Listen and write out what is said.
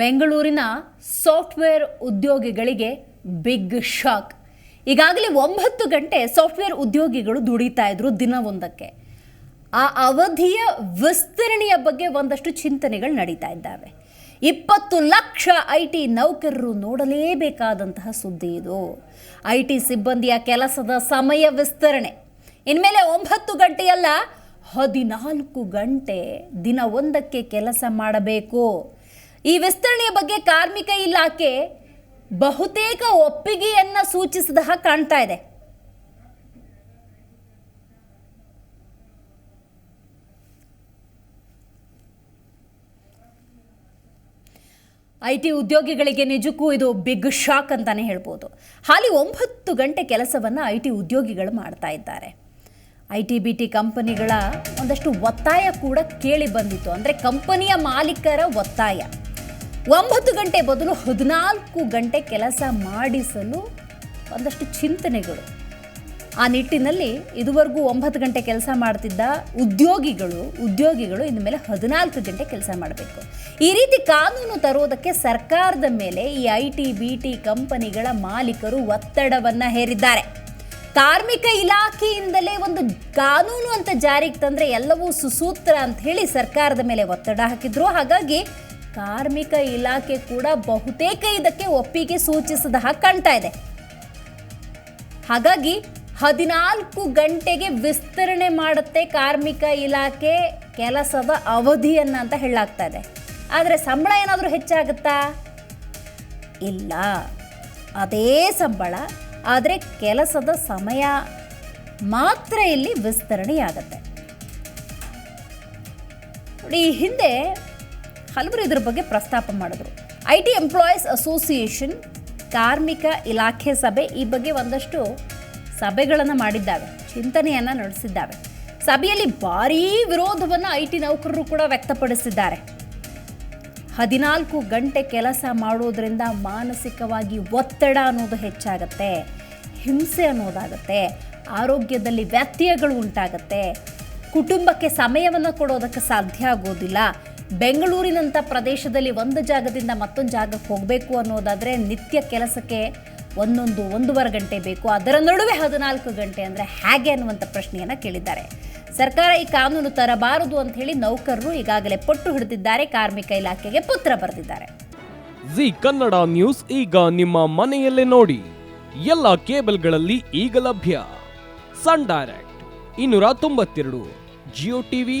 ಬೆಂಗಳೂರಿನ ಸಾಫ್ಟ್ವೇರ್ ಉದ್ಯೋಗಿಗಳಿಗೆ big shock. ಈಗಾಗಲೇ ಒಂಬತ್ತು ಗಂಟೆ ಸಾಫ್ಟ್ವೇರ್ ಉದ್ಯೋಗಿಗಳು ದುಡಿತಾ ಇದ್ರು ದಿನವೊಂದಕ್ಕೆ. ಆ ಅವಧಿಯ ವಿಸ್ತರಣೆಯ ಬಗ್ಗೆ ಒಂದಷ್ಟು ಚಿಂತನೆಗಳು ನಡೀತಾ ಇದ್ದಾವೆ. ಇಪ್ಪತ್ತು ಲಕ್ಷ ಐ ಟಿ ನೌಕರರು ನೋಡಲೇಬೇಕಾದಂತಹ ಸುದ್ದಿ ಇದು. ಐ ಟಿ ಸಿಬ್ಬಂದಿಯ ಕೆಲಸದ ಸಮಯ ವಿಸ್ತರಣೆ. ಇನ್ಮೇಲೆ ಒಂಬತ್ತು ಗಂಟೆಯಲ್ಲ ಹದಿನಾಲ್ಕು ಗಂಟೆ ದಿನ ಒಂದಕ್ಕೆ ಕೆಲಸ ಮಾಡಬೇಕು. ಈ ವಿಸ್ತರಣೆಯ ಬಗ್ಗೆ ಕಾರ್ಮಿಕ ಇಲಾಖೆ ಬಹುತೇಕ ಒಪ್ಪಿಗೆಯನ್ನು ಸೂಚಿಸಿದ ಕಾಣ್ತಾ ಇದೆ. ಐ ಟಿ ಉದ್ಯೋಗಿಗಳಿಗೆ ನಿಜಕ್ಕೂ ಇದು ಬಿಗ್ ಶಾಕ್ ಅಂತಾನೆ ಹೇಳ್ಬೋದು. ಹಾಲಿ ಒಂಬತ್ತು ಗಂಟೆ ಕೆಲಸವನ್ನು ಐ ಟಿ ಉದ್ಯೋಗಿಗಳು ಮಾಡ್ತಾ ಇದ್ದಾರೆ. ಐ ಟಿ ಬಿ ಟಿ ಕಂಪನಿಗಳ ಒಂದಷ್ಟು ಒತ್ತಾಯ ಕೂಡ ಕೇಳಿ ಬಂದಿತ್ತು. ಅಂದರೆ ಕಂಪನಿಯ ಮಾಲೀಕರ ಒತ್ತಾಯ. ಒಂಬತ್ತು ಗಂಟೆ ಬದಲು ಹದಿನಾಲ್ಕು ಗಂಟೆ ಕೆಲಸ ಮಾಡಿಸಲು ಒಂದಷ್ಟು ಚಿಂತನೆಗಳು. ಆ ನಿಟ್ಟಿನಲ್ಲಿ ಇದುವರೆಗೂ ಒಂಬತ್ತು ಗಂಟೆ ಕೆಲಸ ಮಾಡ್ತಿದ್ದ ಉದ್ಯೋಗಿಗಳು ಉದ್ಯೋಗಿಗಳು ಇನ್ನು ಮೇಲೆ ಹದಿನಾಲ್ಕು ಗಂಟೆ ಕೆಲಸ ಮಾಡಬೇಕು. ಈ ರೀತಿ ಕಾನೂನು ತರುವುದಕ್ಕೆ ಸರ್ಕಾರದ ಮೇಲೆ ಈ ಐ ಟಿ, ಬಿ ಟಿ ಕಂಪನಿಗಳ ಮಾಲೀಕರು ಒತ್ತಡವನ್ನು ಹೇರಿದ್ದಾರೆ. ಕಾರ್ಮಿಕ ಇಲಾಖೆಯಿಂದಲೇ ಒಂದು ಕಾನೂನು ಅಂತ ಜಾರಿಗೆ ತಂದರೆ ಎಲ್ಲವೂ ಸುಸೂತ್ರ ಅಂತ ಹೇಳಿ ಸರ್ಕಾರದ ಮೇಲೆ ಒತ್ತಡ ಹಾಕಿದ್ರು. ಹಾಗಾಗಿ ಕಾರ್ಮಿಕ ಇಲಾಖೆ ಕೂಡ ಬಹುತೇಕ ಇದಕ್ಕೆ ಒಪ್ಪಿಗೆ ಸೂಚಿಸಿದ ಹಾಗೆ ಕಾಣ್ತಾ ಇದೆ. ಹಾಗಾಗಿ ಹದಿನಾಲ್ಕು ಗಂಟೆಗೆ ವಿಸ್ತರಣೆ ಮಾಡುತ್ತೆ ಕಾರ್ಮಿಕ ಇಲಾಖೆ ಕೆಲಸದ ಅವಧಿಯನ್ನ ಅಂತ ಹೇಳಲಾಗ್ತಾ ಇದೆ. ಆದರೆ ಸಂಬಳ ಏನಾದರೂ ಹೆಚ್ಚಾಗುತ್ತಾ? ಇಲ್ಲ. ಅದೇ ಸಂಬಳ, ಆದರೆ ಕೆಲಸದ ಸಮಯ ಮಾತ್ರ ಇಲ್ಲಿ ವಿಸ್ತರಣೆಯಾಗತ್ತೆ. ಈ ಹಿಂದೆ ಹಲವರು ಇದ್ರ ಬಗ್ಗೆ ಪ್ರಸ್ತಾಪ ಮಾಡಿದ್ರು. ಐ ಟಿ ಎಂಪ್ಲಾಯೀಸ್ ಅಸೋಸಿಯೇಷನ್ ಕಾರ್ಮಿಕ ಇಲಾಖೆ ಸಭೆ ಈ ಬಗ್ಗೆ ಒಂದಷ್ಟು ಸಭೆಗಳನ್ನು ಮಾಡಿದ್ದಾವೆ, ಚಿಂತನೆಯನ್ನು ನಡೆಸಿದ್ದಾವೆ. ಸಭೆಯಲ್ಲಿ ಭಾರೀ ವಿರೋಧವನ್ನು ಐ ಟಿ ನೌಕರರು ಕೂಡ ವ್ಯಕ್ತಪಡಿಸಿದ್ದಾರೆ. ಹದಿನಾಲ್ಕು ಗಂಟೆ ಕೆಲಸ ಮಾಡೋದ್ರಿಂದ ಮಾನಸಿಕವಾಗಿ ಒತ್ತಡ ಅನ್ನೋದು ಹೆಚ್ಚಾಗತ್ತೆ, ಹಿಂಸೆ ಅನ್ನೋದಾಗತ್ತೆ, ಆರೋಗ್ಯದಲ್ಲಿ ವ್ಯತ್ಯಯಗಳು ಉಂಟಾಗತ್ತೆ, ಕುಟುಂಬಕ್ಕೆ ಸಮಯವನ್ನು ಕೊಡೋದಕ್ಕೆ ಸಾಧ್ಯ ಆಗೋದಿಲ್ಲ ಬೆಂಗಳೂರಿನಂಥ ಪ್ರದೇಶದಲ್ಲಿ ಒಂದು ಜಾಗದಿಂದ ಮತ್ತೊಂದು ಜಾಗಕ್ಕೆ ಹೋಗಬೇಕು ಅನ್ನೋದಾದರೆ ನಿತ್ಯ ಕೆಲಸಕ್ಕೆ ಒಂದೊಂದು ಒಂದೂವರೆ ಗಂಟೆ ಬೇಕು. ಅದರ ನಡುವೆ ಹದಿನಾಲ್ಕು ಗಂಟೆ ಅಂದರೆ ಹೇಗೆ ಅನ್ನುವಂಥ ಪ್ರಶ್ನೆಯನ್ನು ಕೇಳಿದ್ದಾರೆ. ಸರ್ಕಾರ ಈ ಕಾನೂನು ತರಬಾರದು ಅಂತ ಹೇಳಿ ನೌಕರರು ಈಗಾಗಲೇ ಪಟ್ಟು ಹಿಡಿದಿದ್ದಾರೆ. ಕಾರ್ಮಿಕ ಇಲಾಖೆಗೆ ಪತ್ರ ಬರೆದಿದ್ದಾರೆ. ಜಿ ಕನ್ನಡ ನ್ಯೂಸ್ ಈಗ ನಿಮ್ಮ ಮನೆಯಲ್ಲೇ ನೋಡಿ. ಎಲ್ಲ ಕೇಬಲ್ಗಳಲ್ಲಿ ಈಗ ಲಭ್ಯ. ಸನ್ ಡೈರೆಕ್ಟ್, ಇನ್ನೂರ ತೊಂಬತ್ತೆರಡು, ಜಿಯೋ ಟಿವಿ